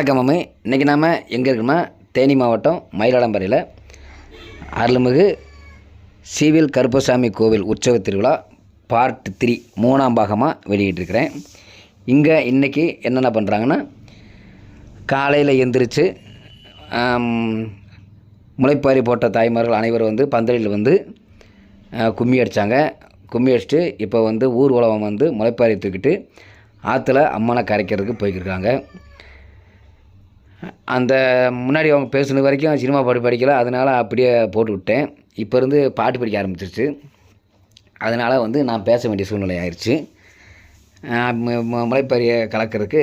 வணக்கம் மம்மி இன்றைக்கி நாம் எங்கே இருக்கோம்னா தேனி மாவட்டம் மயிலாடம்பரையில் அருள்மிகு சிவில் கருப்பசாமி கோவில் உற்சவ திருவிழா பார்ட் த்ரீ மூணாம் பாகமாக வெளியிட்டிருக்கிறேன். இங்கே இன்றைக்கி என்னென்ன பண்ணுறாங்கன்னா காலையில் எந்திரிச்சு முளைப்பாரி போட்ட தாய்மார்கள் அனைவரும் வந்து பந்தலில் வந்து கும்மி அடித்தாங்க கும்மி அடிச்சுட்டு இப்போ வந்து ஊர் உலகம் வந்து முளைப்பாரி தூக்கிட்டு ஆற்றுல அம்மனை கரைக்கிறதுக்கு போய்க்கிருக்காங்க. அந்த முன்னாடி அவங்க பேசுனது வரைக்கும் சினிமா பாட்டு படிக்கல அதனால் அப்படியே போட்டு விட்டேன். இப்போ இருந்து பாட்டு படிக்க ஆரம்பிச்சிருச்சு. அதனால் வந்து நான் பேச வேண்டிய சூழ்நிலை ஆயிடுச்சு முளைப்பாரியை கலக்கிறதுக்கு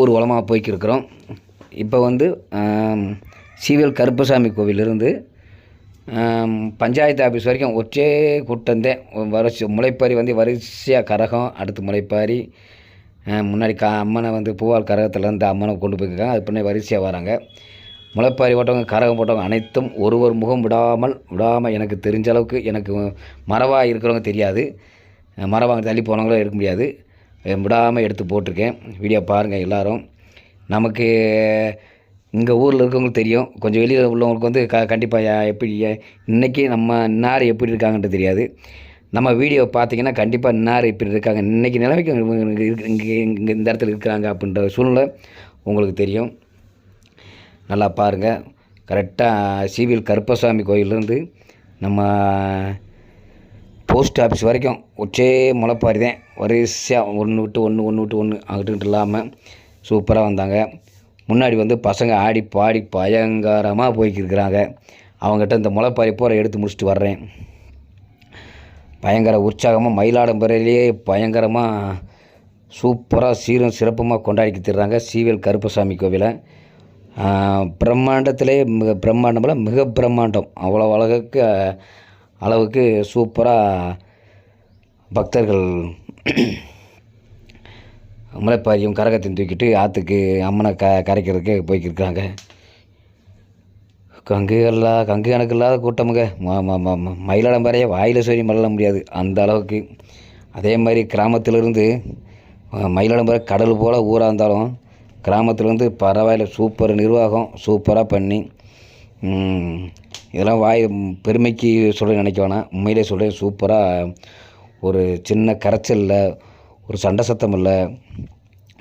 ஊர் உலமாக போய்க்கிருக்கிறோம். இப்போ வந்து சிவில் கருப்பசாமி கோவிலிருந்து பஞ்சாயத்து ஆஃபீஸ் வரைக்கும் ஒற்றே கூட்டந்தேன் வரிசை முளைப்பாரி வந்து வரிசையாக கரகம் அடுத்து முளைப்பாரி முன்னாடி கா அம்மனை வந்து பூவால் கரகத்துலேருந்து அம்மனை கொண்டு போயிருக்காங்க அது பின்னே வரிசையாக வராங்க. முளைப்பாரி போட்டவங்க கரகம் போட்டவங்க அனைத்தும் ஒருவர் முகம் விடாமல் விடாமல் எனக்கு தெரிஞ்ச அளவுக்கு எனக்கு மரவாக இருக்கிறவங்க தெரியாது. மரவாங்க தள்ளி போனவங்களும் இருக்க முடியாது. விடாமல் எடுத்து போட்டிருக்கேன். வீடியோ பாருங்கள் எல்லோரும். நமக்கு இங்கே ஊரில் இருக்கவங்களுக்கு தெரியும். கொஞ்சம் வெளியில் உள்ளவங்களுக்கு வந்து க கண்டிப்பாக எப்படி இன்றைக்கி நம்ம இன்னார் எப்படி இருக்காங்கன்ட்டு தெரியாது. நம்ம வீடியோ பார்த்தீங்கன்னா கண்டிப்பாக இன்னார் இப்படி இருக்காங்க. இன்றைக்கி நிலைமைக்கு இங்கே இங்கே இந்த இடத்துல இருக்கிறாங்க அப்படின்ற சூழ்நிலை உங்களுக்கு தெரியும். நல்லா பாருங்கள் கரெக்டாக சிவில் கருப்பசாமி கோயிலேருந்து நம்ம போஸ்ட் ஆஃபீஸ் வரைக்கும் ஒற்றே முளைப்பாரி தான் வரிசையாக ஒன்று விட்டு ஒன்று ஒன்று விட்டு ஒன்று அங்கிட்டு இல்லாமல் சூப்பராக வந்தாங்க. முன்னாடி வந்து பசங்க ஆடி பாடி பயங்கரமாக போய்க்கிருக்கிறாங்க அவங்ககிட்ட இந்த முளைப்பாரி பூரா எடுத்து முடிச்சுட்டு வர்றேன். பயங்கர உற்சாகமாக மயிலாடும்பறையிலேயே பயங்கரமாக சூப்பராக சீரும் சிறப்புமாக கொண்டாடி தர்றாங்க சீவேல் கருப்பசாமி கோவிலை. பிரம்மாண்டத்திலே மிக பிரம்மாண்டமில் மிக பிரம்மாண்டம். அவ்வளோ அழகுக்கு அளவுக்கு சூப்பராக பக்தர்கள் முளைப்பாரியும் கரகத்தையும் தூக்கிட்டு ஆற்றுக்கு அம்மனை க கரைக்கிறதுக்கு போய்க்கிருக்காங்க. கங்கு எல்லாம் கங்கு கணக்கு இல்லாத கூட்டமுங்க. ம ம ம வாயில் சொல்லி மறல முடியாது. அந்த அளவுக்கு. அதே மாதிரி கிராமத்திலிருந்து அஹ், வரை கடல் போல் ஊராக இருந்தாலும் கிராமத்திலேருந்து பரவாயில்ல சூப்பர் நிர்வாகம் சூப்பராக பண்ணி இதெல்லாம் வாய் பெருமைக்கு சொல்ல நினைக்க வேணாம். உண்மையிலே சொல்கிறேன் சூப்பராக ஒரு சின்ன கரைச்சல் இல்லை ஒரு சண்டை சத்தம் இல்லை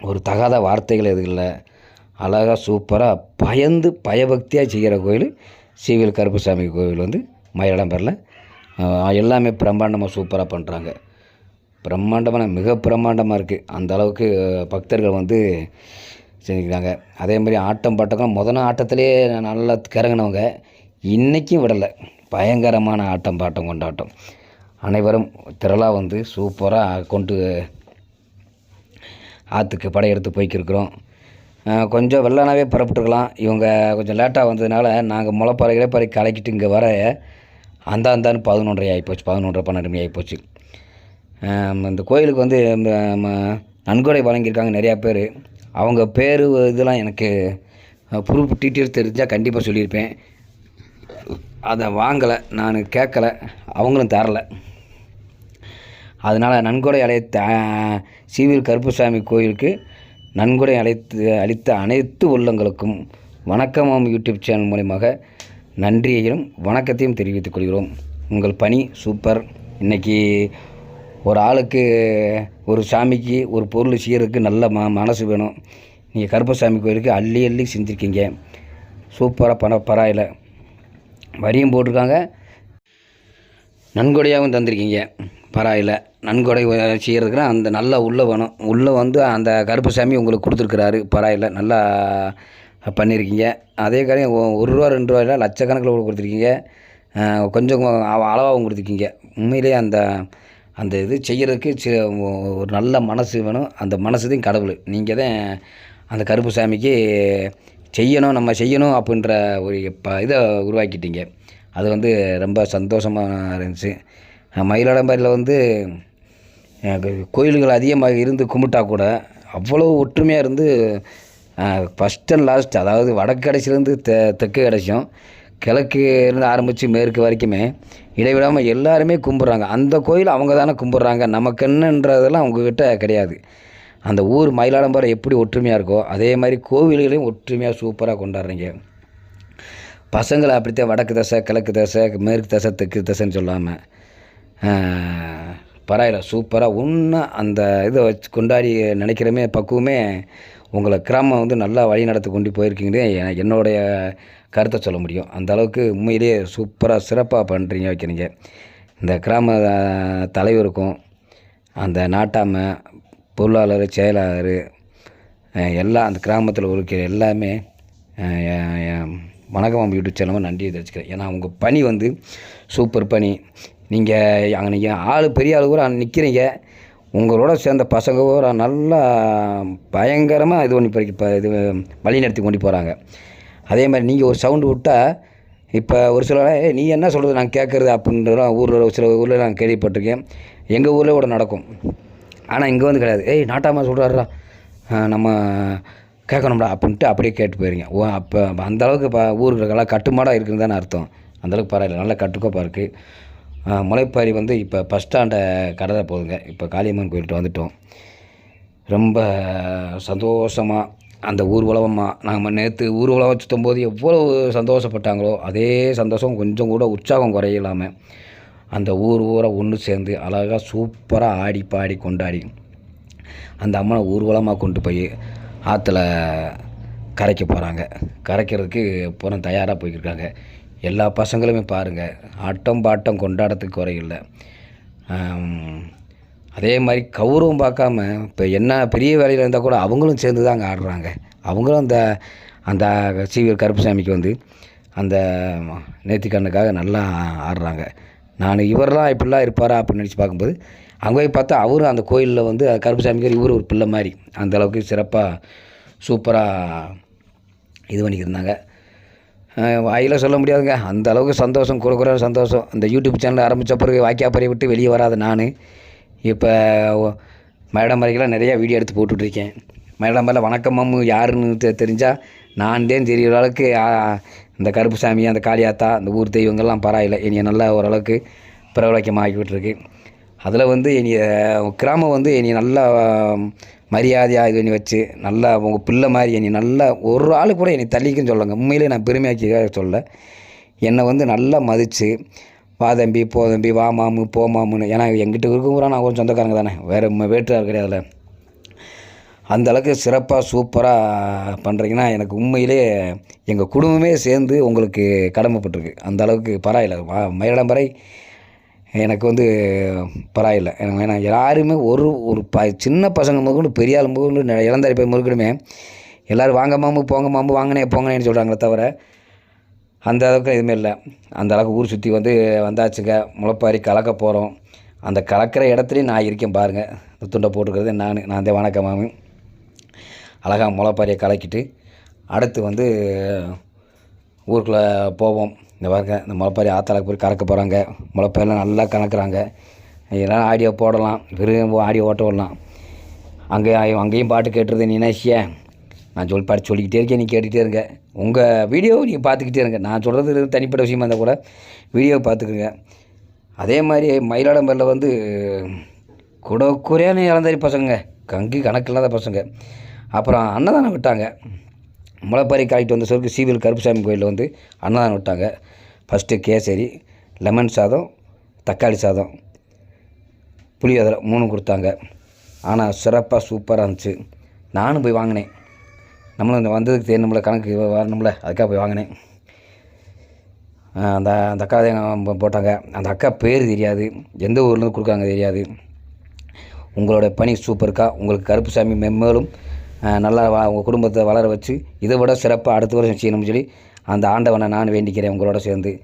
ஒரு தகாத வார்த்தைகள் எதுவும் இல்லை. அழகாக சூப்பராக பயந்து பயபக்தியாக செய்கிற கோயில் சீவில் கருப்புசாமி கோவில் வந்து மயிலாடம்பரில். எல்லாமே பிரம்மாண்டமாக சூப்பராக பண்ணுறாங்க பிரம்மாண்டமான மிக பிரம்மாண்டமாக இருக்குது அந்த அளவுக்கு பக்தர்கள் வந்து செஞ்சுக்கிறாங்க. அதே மாதிரி ஆட்டம் பாட்டம்லாம் முதல் ஆட்டத்திலே நல்லா கிறங்கினவங்க இன்றைக்கும் விடலை. பயங்கரமான ஆட்டம் பாட்டம் கொண்டாட்டம். அனைவரும் திரளாக வந்து சூப்பராக கொண்டு ஆற்றுக்கு படையெடுத்து போய்க்கிருக்கிறோம். கொஞ்சம் வெள்ளனாவே புறப்பட்டுருக்கலாம். இவங்க கொஞ்சம் லேட்டாக வந்ததுனால நாங்கள் முளைப்பாறை இலைப்பாறை கலக்கிட்டு இங்கே வர அந்த அந்தான்னு பதினொன்றரை ஆகிப்போச்சு பதினொன்றரை பன்னெண்டு மணி ஆகிப்போச்சு இந்த கோயிலுக்கு வந்து நன்கொடை வழங்கியிருக்காங்க நிறையா பேர். அவங்க பேர் இதெல்லாம் எனக்கு ப்ரூஃப் டீட்டெயில்ஸ் தெரிஞ்சால் கண்டிப்பாக சொல்லியிருப்பேன். அதை வாங்கலை நான் கேட்கல அவங்களும் தரலை. அதனால் நன்கொடை அலைய ஆஹ், சீவில் கருப்புசாமி கோயிலுக்கு நன்கொடை அழைத்து அளித்த அனைத்து உள்ளங்களுக்கும் வணக்கமாம் யூடியூப் சேனல் மூலியமாக நன்றியையும் வணக்கத்தையும் தெரிவித்துக் கொள்கிறோம். உங்கள் பணி சூப்பர். இன்னைக்கு ஒரு ஆளுக்கு ஒரு சாமிக்கு ஒரு பொருள் செய்யறதுக்கு நல்ல ம மனசு வேணும். நீங்கள் கருப்பசாமி கோயிலுக்கு அள்ளி அள்ளி செஞ்சுருக்கீங்க. சூப்பராக பண பராயில்லை வரியும் போட்டிருக்காங்க. நன்கொடையாகவும் தந்திருக்கீங்க. பரவாயில்ல. நன்கொடை வ- அந்த நல்லா உள்ளே வேணும் உள்ளே வந்து அந்த கருப்பசாமி உங்களுக்கு கொடுத்துருக்குறாரு. பரவாயில்ல. நல்லா பண்ணியிருக்கீங்க அதே காரியம் ஒரு ரூபா ரெண்டு ரூபாயில லட்சக்கணக்கில் கூட கொடுத்துருக்கீங்க. கொஞ்சம் அளவாகவும் கொடுத்துருக்கீங்க. உண்மையிலேயே அந்த அந்த இது செய்கிறதுக்கு ஒரு நல்ல மனசு வேணும். அந்த மனசு தான் கடவுள். நீங்கள் தான் அந்த கருப்புசாமிக்கு செய்யணும் நம்ம செய்யணும் அப்படின்ற ஒரு ப இதை உருவாக்கிட்டீங்க. அது வந்து ரொம்ப சந்தோஷமாக இருந்துச்சு. அஹ் வந்து கோயில்கள் அதிகமாக இருந்து கும்பிட்டா கூட அவ்வளோ ஒற்றுமையாக இருந்து ஃபஸ்ட் அண்ட் லாஸ்ட் அதாவது வடக்கு கடைசிலேருந்து தெ தெற்கு கடைசியும் கிழக்கு இருந்து ஆரம்பித்து மேற்கு வரைக்குமே இடைவிடாமல் எல்லாருமே கும்பிட்றாங்க. அந்த கோயில் அவங்க தானே கும்பிட்றாங்க. நமக்கு என்னன்றதெல்லாம் அவங்கக்கிட்ட கிடையாது. அந்த ஊர் மயிலாடம்பாறை எப்படி ஒற்றுமையாக இருக்கோ அதே மாதிரி கோவில்களையும் ஒற்றுமையாக சூப்பராக கொண்டாடுறீங்க. பசங்களை அப்படித்தான் வடக்கு தசை கிழக்கு தசை மேற்கு தசை தெற்கு தசைன்னு சொல்லாமல் பரவாயில்ல சூப்பராக ஒன்றும் அந்த இதை வச்சு கொண்டாடி நினைக்கிறமே பக்குவமே உங்களை கிராமம் வந்து நல்லா வழி நடத்தி கொண்டு போயிருக்கீங்கன்னு என்னுடைய கருத்தை சொல்ல முடியும். அந்த அளவுக்கு உண்மையிலேயே சூப்பராக சிறப்பாக பண்ணுறீங்க வைக்கிறீங்க. இந்த கிராம தலைவருக்கும் அந்த நாட்டாமை பொருளாளர் செயலாளர் எல்லாம் அந்த கிராமத்தில் இருக்கிற எல்லாமே வணக்கம் யூடியூப் சேனலும் நன்றியை தெரிவிச்சுக்கிறேன். ஏன்னா உங்கள் பணி வந்து சூப்பர் பணி. நீங்கள் அங்கே நீங்கள் ஆள் பெரிய ஆள் கூட நிற்கிறீங்க உங்களோட சேர்ந்த பசங்க கூட நல்லா பயங்கரமாக இது பண்ணி இப்போ இது வழி நடத்தி கொண்டு போகிறாங்க அதே மாதிரி நீங்கள் ஒரு சவுண்டு விட்டால் இப்போ ஒரு சில நீ என்ன சொல்கிறது நான் கேட்குறது அப்படின்றலாம் ஊரில் ஒரு சில ஊரில் நான் கேள்விப்பட்டிருக்கேன். எங்கள் ஊரில் கூட நடக்கும். ஆனால் இங்கே வந்து கிடையாது. ஏய் நாட்டாமா சொல்கிறாரா நம்ம கேட்கணும்டா அப்படின்ட்டு அப்படியே கேட்டு போயிருங்க. ஓ அப்போ அந்த அளவுக்கு இப்போ ஊருக்கெல்லாம் கட்டுமாடாக இருக்குன்னு தானே அர்த்தம். அந்தளவுக்கு பரவாயில்ல நல்ல கட்டுக்கோப்பாக இருக்குது முளைப்பாரி வந்து இப்போ பஸ் ஸ்டாண்டை கடலை போகுதுங்க. இப்போ காளியம்மன் கோயில்கிட்ட வந்துட்டோம். ரொம்ப சந்தோஷமாக அந்த ஊர்வலமாக நாங்கள் நேற்று ஊர்வலம் சுற்றும் போது எவ்வளோ சந்தோஷப்பட்டாங்களோ அதே சந்தோஷம் கொஞ்சம் கூட உற்சாகம் குறையில்லாமல் அந்த ஊர் ஊரை ஒன்று சேர்ந்து அழகாக சூப்பராக ஆடி பாடி கொண்டாடி அந்த அம்மனை ஊர்வலமாக கொண்டு போய் ஆற்றுல கரைக்க போகிறாங்க கரைக்கிறதுக்கு பூரம் தயாராக போய்க்கிருக்காங்க எல்லா பசங்களுமே பாருங்கள் ஆட்டம் பாட்டம் கொண்டாடத்துக்கு குறையில்லை. அதே மாதிரி கௌரவம் பார்க்காம இப்போ என்ன பெரிய வேலையில் இருந்தால் கூட அவங்களும் சேர்ந்து தான் அங்கே ஆடுறாங்க. அவங்களும் அந்த அந்த சீவியர் கருப்புசாமிக்கு வந்து அந்த நேர்த்திக்கண்ணுக்காக நல்லா ஆடுறாங்க. நான் இவரெல்லாம் இப்படிலாம் இருப்பாரா அப்படின்னு நினச்சி பார்க்கும்போது அங்கே போய் பார்த்தா அவரும் அந்த கோயிலில் வந்து கருப்புசாமிக்கார் இவர் ஒரு பிள்ளை மாதிரி. அந்த அளவுக்கு சிறப்பாக சூப்பராக இது பண்ணிக்கிருந்தாங்க வாயில் சொல்ல முடியாதுங்க. அந்த அளவுக்கு சந்தோஷம் கொடுக்குற சந்தோஷம். அந்த யூடியூப் சேனல் ஆரம்பித்த பிறகு வாக்கியாப்பறை விட்டு வெளியே வராது நான். இப்போ மேடம் வரைக்கெல்லாம் நிறையா வீடியோ எடுத்து போட்டுட்ருக்கேன். மேடம் மேலே வணக்கம் மாமு யாருன்னு தெ தெரிஞ்சால் நான் தான் தெரிகிற அளவுக்கு இந்த கருப்புசாமி அந்த காளியாத்தா அந்த ஊர் தெய்வங்கள்லாம் பரவாயில்லை. என்னைய நல்லா ஓரளவுக்கு பிரபலக்கமாக விட்டுருக்கு அதில் வந்து என்னைய கிராமம் வந்து என்னை நல்லா மரியாதையாக இது பண்ணி வச்சு நல்லா உங்கள் பிள்ளை மாதிரி என்னை நல்லா ஒரு ஆள் கூட என்னை தள்ளிக்குன்னு சொல்லுங்க உண்மையிலே நான் பெருமையாக்கி சொல்ல என்னை வந்து நல்லா மதித்து வா தம்பி போ தம்பி வா மாமு போ மாமுன்னு. ஏன்னா எங்கிட்ட இருக்கிற நான் ஒரு சொந்தக்காரங்க தானே. வேறு வேற்றார் கிடையாதுல அந்த அளவுக்கு சிறப்பாக சூப்பராக பண்ணுறீங்கன்னா எனக்கு உண்மையிலே எங்கள் குடும்பமே சேர்ந்து உங்களுக்கு கடமைப்பட்டிருக்கு. அந்தளவுக்கு பரவாயில்ல. மயிலம்பறை எனக்கு வந்து பரவாயில்லை. எனக்கு வேணாம். யாருமே ஒரு ஒரு ப சின்ன பசங்க முதற்கொண்டு பெரிய ஆள் முதற்கொண்டு இளந்தாரி போய் முருகனுமே எல்லோரும் வாங்க மாமு போங்க மாமு வாங்கினே போங்கனேன்னு சொல்கிறாங்களே தவிர அந்த அளவுக்கு எதுவுமே இல்லை. அந்த அளவுக்கு ஊர் சுற்றி வந்து வந்தாச்சுங்க. முளைப்பாரி கலக்க போகிறோம் அந்த கலக்கிற இடத்துலையும் நான் இருக்கேன் பாருங்கள் இந்த துண்டை போட்டுக்கிறது நான் நான் தான் வணக்கம் மாமு. அழகாக முளைப்பாரியை கலக்கிட்டு அடுத்து வந்து ஊருக்குள்ளே போவோம். இந்த பாருங்க இந்த முளைப்பாரி ஆத்தாளுக்கு போய் கறக்க போகிறாங்க முளைப்பாரிலாம் நல்லா கணக்குறாங்க. இதெல்லாம் ஆடியோ போடலாம். வெறும் ஆடியோ ஓட்ட விடலாம். அங்கே அங்கேயும் பாட்டு கேட்டுருது நீ நினைச்சிய நான் சொல்லி பாட்டு சொல்லிக்கிட்டே இருக்கேன் நீ கேட்டுகிட்டே இருங்க. உங்கள் வீடியோவை நீங்கள் பார்த்துக்கிட்டே இருங்க. நான் சொல்கிறது தனிப்பட்ட விஷயமா இருந்தால் கூட வீடியோவை பார்த்துக்குங்க. அதே மாதிரி மயிலாடம்பரில் வந்து கூட குறையான பசங்க. கங்கி கணக்கு இல்லாத பசங்க. அப்புறம் அன்னதானம் விட்டாங்க. முளைப்பாரி காலிட்டு வந்த சொருக்கு சீவில் கருப்புசாமி கோயிலில் வந்து அன்னதானம் விட்டாங்க. ஃபஸ்ட்டு கேசரி லெமன் சாதம் தக்காளி சாதம். புளியோதரை மூணு கொடுத்தாங்க. ஆனால் சிறப்பாக சூப்பராக இருந்துச்சு. நானும் போய் வாங்கினேன். நம்மளும் இந்த வந்ததுக்கு தெரியணும்ல கணக்கு வரணும்ல அதுக்காக போய் வாங்கினேன். அந்த அந்த அக்கா போட்டாங்க. அந்த அக்கா பேர் தெரியாது. எந்த ஊர்லேருந்து கொடுக்காங்க தெரியாது. உங்களோட பணி சூப்பர்க்கா உங்களுக்கு கருப்புசாமி மெம்மேலும் நல்லா உங்கள் குடும்பத்தை வளர வச்சு இதை விட சிறப்பாக அடுத்த வருஷம் செய்யணும்னு சொல்லி அந்த ஆண்டவனை நான் வேண்டிக்கிறேன் உங்களோட சேர்ந்து.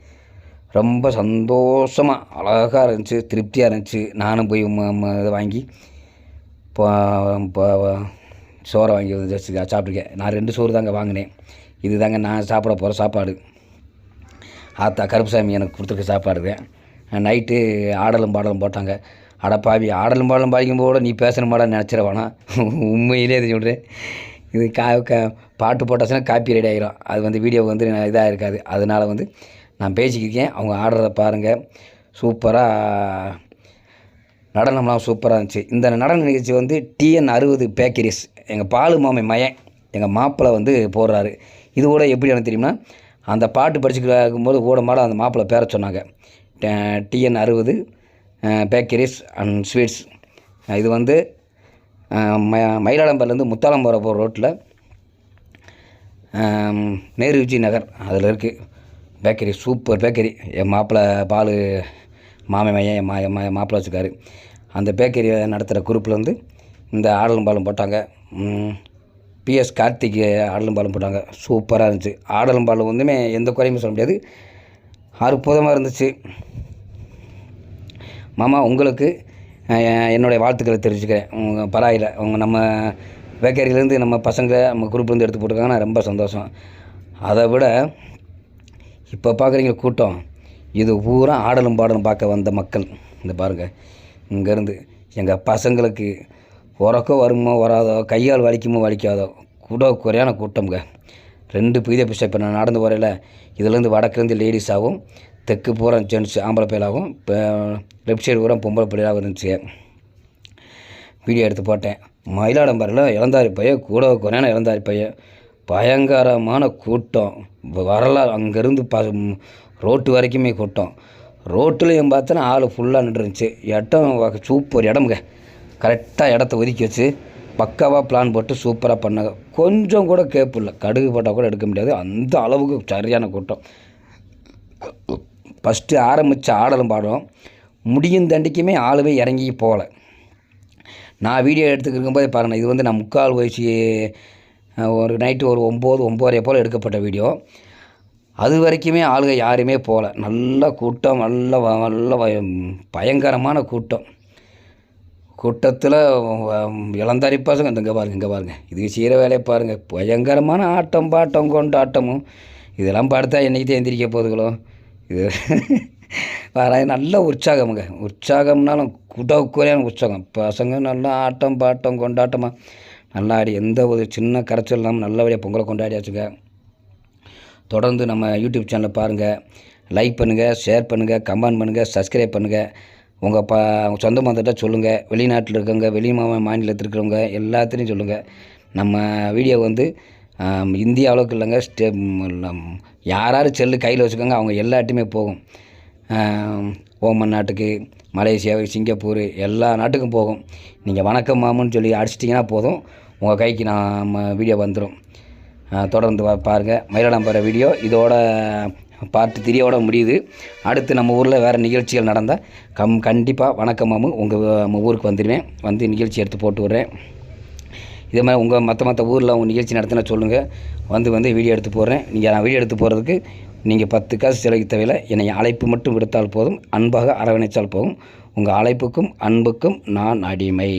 ரொம்ப சந்தோஷமாக அழகாக இருந்துச்சு திருப்தியாக இருந்துச்சு. நானும் போய் ம- இதை வாங்கி இப்போ சோறை வாங்கி வந்து ஜஸ்ட் சாப்பிட்ருக்கேன் நான் ரெண்டு சோறு தாங்க வாங்கினேன். இது தாங்க நான் சாப்பிட போகிற சாப்பாடு. ஆத்தா கருப்புசாமி எனக்கு கொடுத்துருக்க சாப்பாடுங்க நைட்டு ஆடலும் பாடலும் போட்டாங்க. அட பாவி ஆடலும் பாடலும் பாதிக்கும் போட நீ பேசணுமாடா நினச்சிட வேணாம். உண்மையிலே இது சொல்கிறேன் இது கா க பாட்டு போட்டாச்சுன்னா காப்பி ரெடி ஆகிரும் அது வந்து வீடியோ வந்து இதாக இருக்காது. அதனால் வந்து நான் பேசிக்கிருக்கேன். அவங்க ஆடுறத பாருங்கள் சூப்பராக நடனம்லாம் சூப்பராக இருந்துச்சு. இந்த நடன நிகழ்ச்சி வந்து டிஎன் அறுபது பேக்கரிஸ் எங்கள் பாலு மாமை மயன் எங்கள் மாப்பிள்ளை வந்து போடுறாரு. இது கூட எப்படி எனக்கு தெரியும்னா அந்த பாட்டு படிச்சுக்கிட்டு இருக்கும்போது கூட மாட அந்த மாப்பிள்ளை பேர சொன்னாங்க. டிஎன் அறுபது பேக்கரிஸ் அண்ட் ஸ்வீட்ஸ் இது வந்து ம மயிலாடம்பர்லேருந்து முத்தாலம்பரம் போகிற ரோட்டில் நேரு விஜய் நகர் அதில் இருக்குது பேக்கரி சூப்பர் பேக்கரி என் மாப்பிள்ளை பால் மாமை மையன் என் மா என் மா- மாப்பிள்ளை வச்சுருக்காரு. அந்த பேக்கரி நடத்துகிற குரூப்பில் வந்து இந்த ஆடலும் பாலும் போட்டாங்க. பிஎஸ் கார்த்திக் ஆடலும் பாலும் போட்டாங்க. சூப்பராக இருந்துச்சு. ஆடலும் பாலும் ஒன்றுமே எந்த குறையுமே சொல்ல முடியாது. அற்புதமாக இருந்துச்சு. மாமா உங்களுக்கு என்னுடைய வாழ்த்துக்களை தெரிவிச்சுக்கிறேன். உங்கள் பராயில் உங்கள் நம்ம பேக்கரியிலேருந்து நம்ம பசங்க நம்ம குரூப்லேருந்து எடுத்து போட்டிருக்காங்கன்னா ரொம்ப சந்தோஷம். அதை விட இப்போ பார்க்குறீங்க கூட்டம். இது பூரா ஆடலும் பாடலும் பார்க்க வந்த மக்கள். இந்த பாருங்கள் இங்கேருந்து எங்கள் பசங்களுக்கு உறக்கோ வருமோ வராதோ கையால் வலிக்குமோ வலிக்காதோ கூட குறையான கூட்டம்ங்க. ரெண்டு புதிய பிச்சை இப்போ நான் நடந்து போகிறேல இதுலேருந்து வடக்குலேருந்து லேடிஸாகவும் தெற்கு பூரா ஜென்ட்ஸ் ஆம்பளை பையலாகவும் இப்போ லெஃப்ட் சைடு பூரா பொம்பளை பிள்ளையாகவும் இருந்துச்சு. வீடியோ எடுத்து போட்டேன். மயிலாடம்பரில் இளந்தாரி பையன் கூட குறையான இளந்தாரி பையன் பயங்கரமான கூட்டம். வரலாறு அங்கேருந்து ப ரோட்டு வரைக்குமே கூட்டம். ரோட்டுலையும் பார்த்தோன்னா ஆள் ஃபுல்லாக நின்றுருந்துச்சு. இடம் சூப்பர் இடமுங்க. கரெக்டாக இடத்த ஒதுக்கி வச்சு பக்காவாக பிளான் போட்டு சூப்பராக பண்ணாங்க கொஞ்சம் கூட கேப்பு இல்லை. கடுகு போட்டால் கூட எடுக்க முடியாது. அந்த அளவுக்கு சரியான கூட்டம். ஃபஸ்ட்டு ஆரம்பித்த ஆடலும் பாடலும் முடியும் தண்டிக்குமே ஆளுவே இறங்கி போகல. நான் வீடியோ எடுத்துக்கிருக்கும் போது பாருங்கள் இது வந்து நான் முக்கால் வயசு ஒரு நைட்டு ஒரு ஒம்பது ஒம்போதரை போல் எடுக்கப்பட்ட வீடியோ அது வரைக்குமே ஆளுங்க யாருமே போகல. நல்ல கூட்டம் நல்ல வ- நல்ல பயங்கரமான கூட்டம். கூட்டத்தில் இளந்தாரி பசங்க இந்த இங்கே பாருங்க இங்கே பாருங்க. இதுக்கு செய்கிற வேலையை பாருங்கள் பயங்கரமான ஆட்டம் பாட்டம் கொண்டாட்டமும். இதெல்லாம் பார்த்தா என்றைக்கு தான் எந்திரிக்க இது வர நல்ல உற்சாகமுங்க உற்சாகம்னாலும் குடக்குறையான உற்சாகம். பசங்க நல்லா ஆட்டம் பாட்டம் கொண்டாட்டமாக நல்லா ஆடி எந்த ஒரு சின்ன கரைச்சல் இல்லாமல் நல்லபடியாக பொங்கலை கொண்டாடியாச்சுங்க. தொடர்ந்து நம்ம யூடியூப் சேனலை பாருங்கள் லைக் பண்ணுங்கள் ஷேர் பண்ணுங்கள் கமெண்ட் பண்ணுங்கள் சப்ஸ்கிரைப் பண்ணுங்கள் உங்கள் பா சொந்த மந்தட்ட சொல்லுங்கள் வெளிநாட்டில் இருக்கவங்க வெளி மாநிலத்தில் இருக்கிறவங்க எல்லாத்துலேயும் சொல்லுங்கள் நம்ம வீடியோ வந்து இந்திய அளவுக்கு இல்லைங்க. ஸ்டே யார் யார் செல்லு கையில் வச்சுக்கோங்க அவங்க எல்லாட்டுமே போகும். ஓமன் நாட்டுக்கு மலேசியா சிங்கப்பூர் எல்லா நாட்டுக்கும் போகும். நீங்கள் வணக்கம் மாமுன்னு சொல்லி அடிச்சிட்டிங்கன்னா போதும். உங்கள் கைக்கு நம்ம வீடியோ வந்துடும் தொடர்ந்து வா- பாருங்கள் மயிலாடம்பர வீடியோ இதோட பார்ட் த்ரீயோட முடியுது. அடுத்து நம்ம ஊரில் வேறு நிகழ்ச்சிகள் நடந்தால் கம் கண்டிப்பாக வணக்கம் மாமு. உங்கள் நம்ம ஊருக்கு வந்துடுவேன் வந்து நிகழ்ச்சி எடுத்து போட்டு விட்றேன். இதே மாதிரி உங்கள் மற்ற மற்ற ஊரில் உங்கள் நிகழ்ச்சி நடத்தினா சொல்லுங்கள் வந்து வந்து வீடியோ எடுத்து போடுறேன். நீங்கள் நான் வீடியோ எடுத்து போகிறதுக்கு நீங்கள் பத்து காசு செலவு தேவையில்லை. என்னை அழைப்பு மட்டும் விடுத்தால் போதும். அன்பாக அரவணைத்தால் போதும். உங்கள் அழைப்புக்கும் அன்புக்கும் நான் அடிமை.